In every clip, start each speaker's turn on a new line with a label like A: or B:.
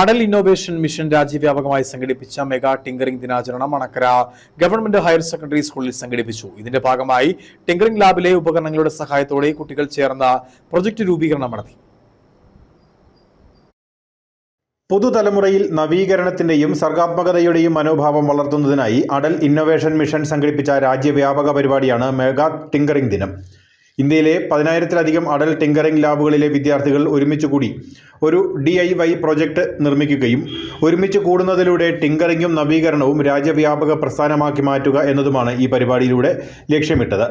A: Atal innovation mission രാജ്യവ്യാപകമായി സംഘടിപ്പിച്ച mega tinkering ദിനാചരണം അണക്കര ഗവൺമെന്റ് ഹയർ സെക്കൻഡറി സ്കൂളിൽ സംഘടിപ്പിച്ചു. ഇതിന്റെ ഭാഗമായി ടിങ്കറിംഗ് ലാബിലെ ഉപകരണങ്ങളുടെ സഹായത്തോടെ കുട്ടികൾ ചേർന്ന പ്രൊജക്ട് രൂപീകരണം നടത്തി.
B: പുതുതലമുറയിൽ നവീകരണത്തിന്റെയും സർഗാത്മകതയുടെയും മനോഭാവം വളർത്തുന്നതിനായി അടൽ ഇന്നൊവേഷൻ മിഷൻ സംഘടിപ്പിച്ച രാജ്യവ്യാപക പരിപാടിയാണ് മെഗാ ടിങ്കറിംഗ് ദിനം. ഇന്ത്യയിലെ പതിനായിരത്തിലധികം അടൽ ടിങ്കറിംഗ് ലാബുകളിലെ വിദ്യാർത്ഥികൾ ഒരുമിച്ച് കൂടി ഒരു ഡി ഐ വൈ പ്രൊജക്ട് നിർമ്മിക്കുകയും ഒരുമിച്ച് കൂടുന്നതിലൂടെ ടിങ്കറിംഗും നവീകരണവും രാജ്യവ്യാപക പ്രസ്ഥാനമാക്കി മാറ്റുക എന്നതുമാണ് ഈ പരിപാടിയിലൂടെ ലക്ഷ്യമിട്ടത്.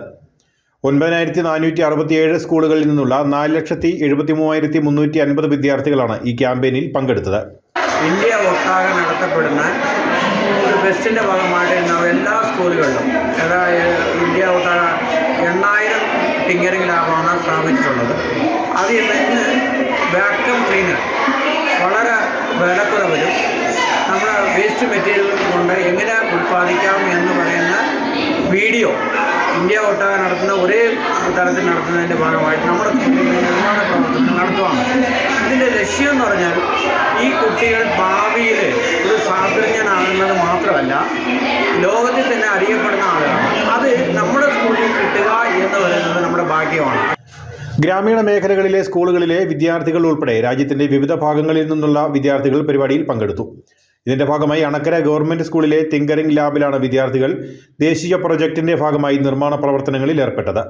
B: ഒൻപതിനായിരത്തി നാനൂറ്റി അറുപത്തിയേഴ് സ്കൂളുകളിൽ നിന്നുള്ള നാല് ലക്ഷത്തി എഴുപത്തി മൂവായിരത്തി മുന്നൂറ്റി അൻപത് വിദ്യാർത്ഥികളാണ് ഈ ക്യാമ്പയിനിൽ പങ്കെടുത്തത്.
C: ഇന്ത്യ ഒട്ടാകെ നടത്തപ്പെടുന്ന ഒരു ഫെസ്റ്റിന്റെ ഭാഗമായിട്ട് എല്ലാ സ്കൂളുകളിലും ലാബാണ് സ്ഥാപിച്ചിട്ടുള്ളത്. അതിൽ നിന്ന് വാക്യം ക്ലീനർ വളരെ വിലക്കുറവിലും നമ്മൾ വേസ്റ്റ് മെറ്റീരിയൽ കൊണ്ട് എങ്ങനെ ഉൽപ്പാദിക്കാം എന്ന് പറയുന്ന വീഡിയോ ഇന്ത്യ ഒട്ടാകെ നടത്തുന്ന ഒരേ തരത്തിൽ നടത്തുന്നതിന്റെ ഭാഗമായിട്ട് നമ്മുടെ നിർമ്മാണ പ്രവർത്തനം നടത്തുവാണ്. ഇതിന്റെ ലക്ഷ്യം എന്ന് പറഞ്ഞാൽ ഈ കുട്ടികൾ ഭാവിയിൽ ഒരു ശാസ്ത്രജ്ഞനാകുന്നത് മാത്രമല്ല ലോകത്തിൽ തന്നെ അറിയപ്പെടുന്ന ആളുകളാണ്. അത് നമ്മുടെ സ്കൂളിൽ കിട്ടുക എന്ന് പറയുന്നത് നമ്മുടെ ഭാഗ്യമാണ്.
B: ഗ്രാമീണ മേഖലകളിലെ സ്കൂളുകളിലെ വിദ്യാർത്ഥികൾ ഉൾപ്പെടെ രാജ്യത്തിന്റെ വിവിധ ഭാഗങ്ങളിൽ നിന്നുള്ള വിദ്യാർത്ഥികൾ പരിപാടിയിൽ പങ്കെടുത്തു. ഇതിന്റെ ഭാഗമായി അണക്കര ഗവൺമെന്റ് സ്കൂളിലെ തിങ്കറിംഗ് ലാബിലാണ് വിദ്യാർത്ഥികൾ ദേശീയ പ്രൊജക്ടിന്റെ ഭാഗമായി നിർമ്മാണ പ്രവർത്തനങ്ങളിൽ ഏർപ്പെട്ടത്.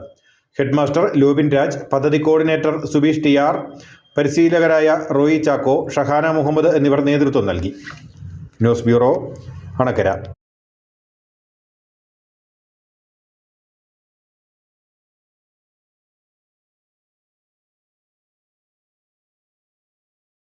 B: ഹെഡ്മാസ്റ്റർ ലോബിൻ രാജ് പദ്ധതി കോർഡിനേറ്റർ സുബീഷ് ടി ആർ പരിശീലകരായ റോയി ചാക്കോ ഷഹാന മുഹമ്മദ് എന്നിവർ നേതൃത്വം നൽകി. News bureau Anakkara.